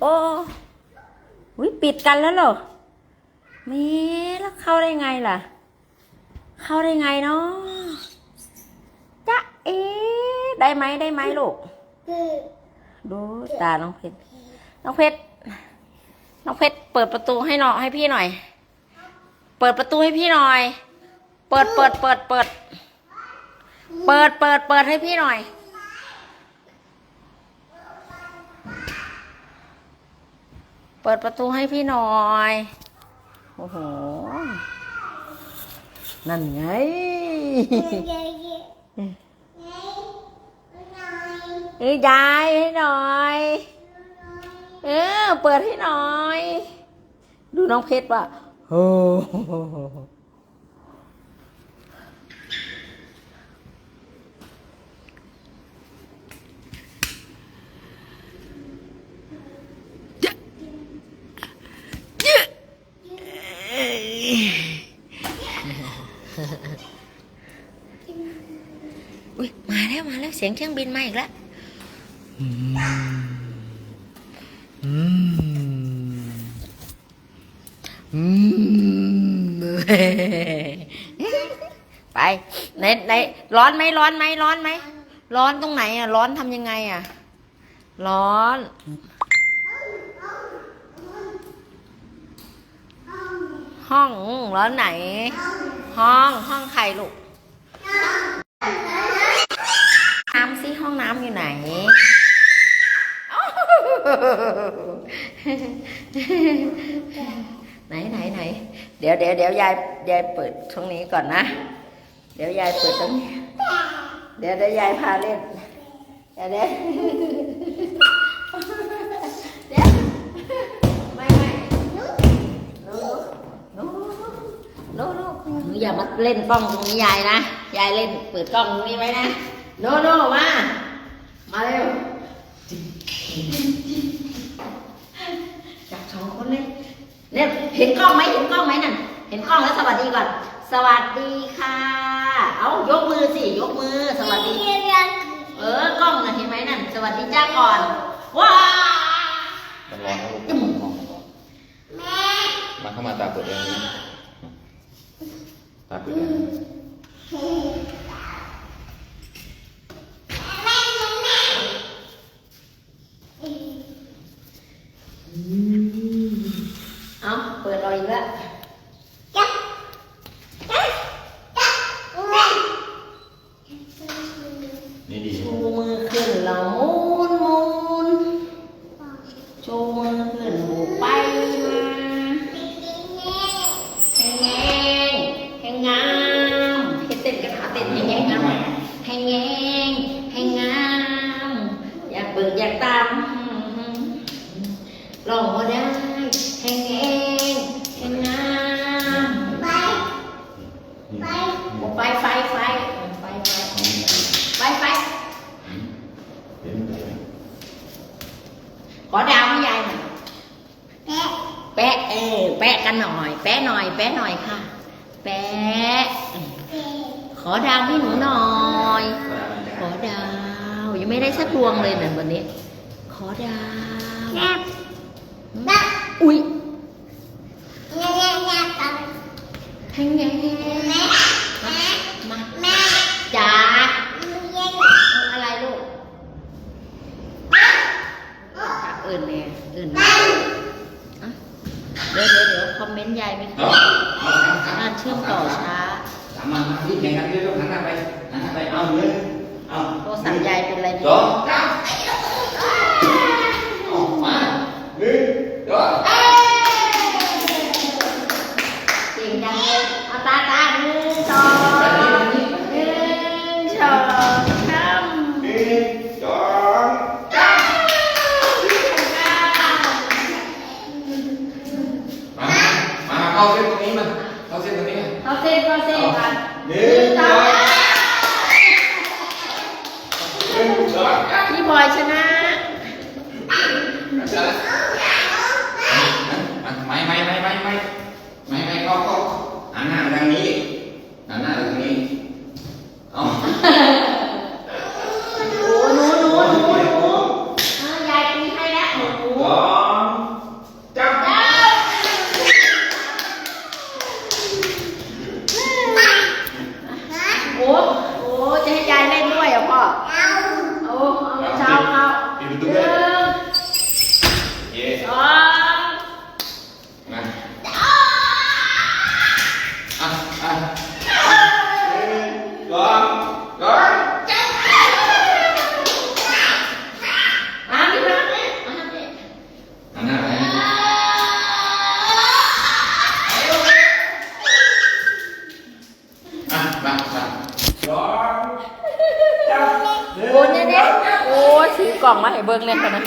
โอ้วิปิดกันแล้วเหรอแม่แล้วเข้าได้ไงล่ะ เข้าได้ไงเนาะจ๊ะเอ๊ได้ไหมได้ไหมลูก ดูตาน้องเพชร น้องเพชร น้องเพชรเปิดประตูให้หน่อยให้พี่หน่อย เปิดประตูให้พี่หน่อย เปิดเปิดเปิดเปิด เปิดเปิดเปิดให้พี่หน่อย ปิดประตูให้พี่หน่อย โอ้โห นั่นไง เอ้ยยายให้หน่อย เออ เปิดให้หน่อย ดูน้องเพชรว่ะโอ้โห อุ้ยมาแล้วมาแล้วเสียงเครื่องบินมาอีกแล้วไปไหนไหนร้อนไหมร้อนไหมร้อนไหมร้อนตรงไหนอะ ร้อนทำยังไงอะ ร้อนห้องร้อนไหน ห้องห้องใครลูกน้ำซิห้อง น้ำอยู่ไหน ไหนไหนไหนเดี๋ยวเดี๋ยวเดี๋ยวยายยายเปิดตรงนี้ก่อนนะ เดี๋ยวยายเปิดตรงนี้ เดี๋ยวเดี๋ยวยายพาเล่นเดี๋ยวเดี๋ยวไม่ไม่นูหนูหนูหนูหนูอย่ามาเล่นกล้องตรงนี้ยายนะ ยายเล่นเปิดกล้องตรงนี้ไว้นะ โนโนมา มาเร็วจับสองคนเลยเนี่ยเห็นกล้องไหมเห็นกล้องไหมนั่นเห็นกล้องแล้วสวัสดีก่อน สวัสดีค่ะ เอายกมือสิยกมือ สวัสดี เออกล้องน่ะเห็นไหมนั่น สวัสดีจ้าก่อน ว้ามันร้อนนะลูกมันร้อนมาเข้ามาตาเปิดแอร์นี่ตาเปิดแอร์ เอาเปิดรออีกแล้ว นี่ดี ชูมือขึ้นแล้วหมุนหมุน ชูมือนหมุนไปมาแหงแงงแหงงามให้เต้นกระถาเต้นแหงแงงกันหน่อยแหงแงงแหงงาม อยากเบิกอยากตามลองมาได้แหงแงงแหงงามไฟไฟไฟไฟไฟไฟไฟ เห็นไหม ขอดาวให้ยายหน่อยแปะเออแปะกันหน่อย แปะหน่อย แปะหน่อยค่ะ แปะ ขอดาวให้หนูหน่อย ขอดาว ยังไม่ได้สักดวงเลยเนี่ยวันนี้ ขอดาวอุ้ยแห้งแงมามาจ๋าอะไรลูกจ๋าเอื่นเนี่ยเอื่นเนี่ยอะเดี๋ยวเดี๋ยวเดี๋ ยวคอมเมนต์ยายไม่ขึ้นอ่านเชื่อมต่อช้าสามมาที่แข่งกันเรื่อยๆหันหน้าไปหันหน้าไปเอาเลยเอาโทรศัพท์ยายเป็นอะไรสเนี่ยองสาม เข้าเส้นตรงนี้มาเข้าเส้นตรงนี้มาเขาเส้นเขาเส้นกันหนึ่งสองหนึ่งสองพี่บอยชนะไม่ไม่ไม่ไม่ไม่ไม่ไม่เข้าเข้าหันหน้าทางนี้ มามนึ่ง โอ้เนี่ยโอ้ยถืกล่องมาให้เบิ้งเลยค่นนะ